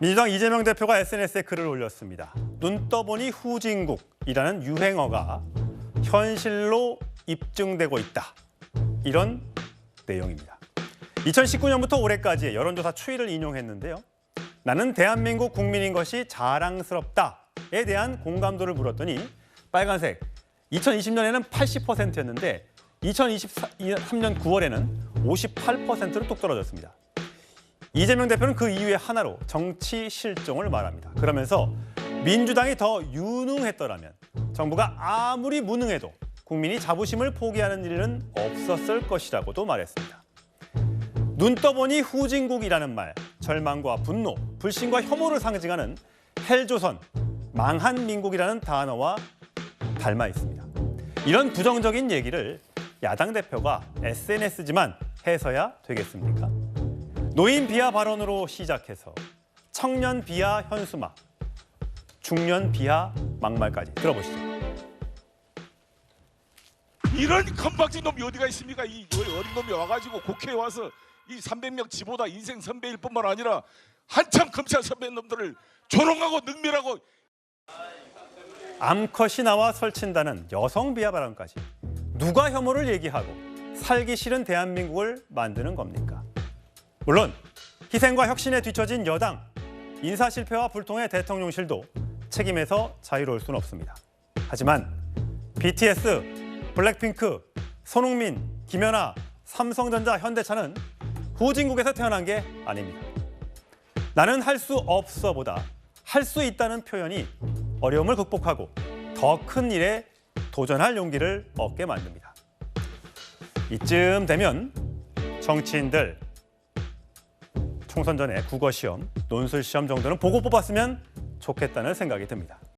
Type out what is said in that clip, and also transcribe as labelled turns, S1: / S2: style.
S1: 민주당 이재명 대표가 SNS에 글을 올렸습니다. 눈 떠보니 후진국이라는 유행어가 현실로 입증되고 있다. 이런 내용입니다. 2019년부터 올해까지의 여론조사 추이를 인용했는데요. 나는 대한민국 국민인 것이 자랑스럽다에 대한 공감도를 물었더니 빨간색 2020년에는 80%였는데 2023년 9월에는 58%로 뚝 떨어졌습니다. 이재명 대표는 그 이유의 하나로 정치 실종을 말합니다. 그러면서 민주당이 더 유능했더라면 정부가 아무리 무능해도 국민이 자부심을 포기하는 일은 없었을 것이라고도 말했습니다. 눈 떠보니 후진국이라는 말, 절망과 분노, 불신과 혐오를 상징하는 헬조선, 망한 민국이라는 단어와 닮아 있습니다. 이런 부정적인 얘기를 야당 대표가 SNS지만 해서야 되겠습니까? 노인 비하 발언으로 시작해서 청년 비하 현수막, 중년 비하 막말까지 들어보시죠.
S2: 이런 건박진 놈이 어디가 있습니까? 이 어린 놈이 와가지고 국회에 와서 이 300명 지보다 인생 선배일 뿐만 아니라 한참 검찰 선배 놈들을 조롱하고 능멸하고
S1: 암컷이 나와 설친다는 여성 비하 발언까지 누가 혐오를 얘기하고 살기 싫은 대한민국을 만드는 겁니까? 물론 희생과 혁신에 뒤처진 여당, 인사 실패와 불통의 대통령실도 책임에서 자유로울 수는 없습니다. 하지만 BTS, 블랙핑크, 손흥민, 김연아, 삼성전자, 현대차는 후진국에서 태어난 게 아닙니다. 나는 할 수 없어보다 할 수 있다는 표현이 어려움을 극복하고 더 큰 일에 도전할 용기를 얻게 만듭니다. 이쯤 되면 정치인들 총선 전에 국어 시험, 논술 시험 정도는 보고 뽑았으면 좋겠다는 생각이 듭니다.